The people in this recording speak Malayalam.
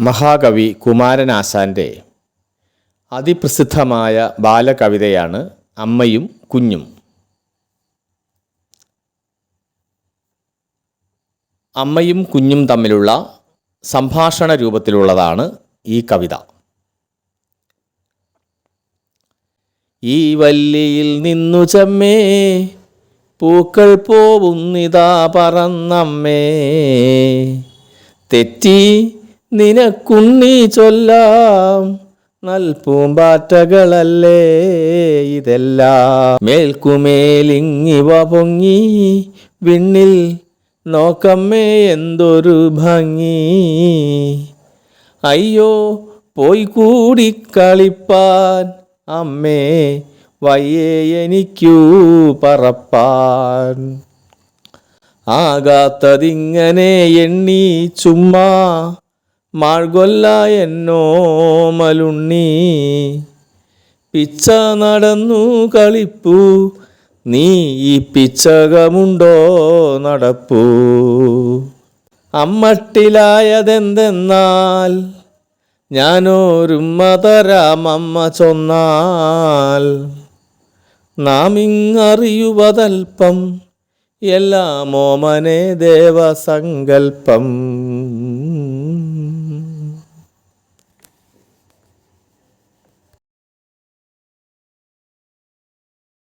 മഹാകവി കുമാരനാശാന്റെ അതിപ്രസിദ്ധമായ ബാലകവിതയാണ് അമ്മയും കുഞ്ഞും. അമ്മയും കുഞ്ഞും തമ്മിലുള്ള സംഭാഷണ രൂപത്തിലുള്ളതാണ് ഈ കവിത. ഈ വല്ലിയിൽ നിന്നു ചമ്മേ പൂക്കൾ പോവുന്നിതാ പറന്നമ്മേ. തെറ്റി നിനക്കുണ്ണി ചൊല്ലാം നൽപൂമ്പാറ്റകളല്ലേ ഇതെല്ലാം. മേൽക്കുമേലിങ്ങിവ പൊങ്ങി വിണ്ണിൽ നോക്കമ്മേ എന്തൊരു ഭംഗി. അയ്യോ പോയി കൂടി കളിപ്പാൻ അമ്മേ വയ്യേ എനിക്കു പറപ്പാൻ. ആകാത്തതിങ്ങനെ എണ്ണി ചുമ്മാ മാഴ്കൊല്ല എന്നോമലുണ്ണി പിച്ച നടന്നു കളിപ്പൂ. നീ ഈ പിച്ചകമുണ്ടോ നടപ്പൂ. അമ്മട്ടിലായതെന്തെന്നാൽ ഞാനോരുമ്മ തരാം അമ്മ ചൊന്നാൽ. നാം ഇങ്ങറിയുവതൽപ്പം എല്ലാ മോമനെ ദേവസങ്കൽപ്പം.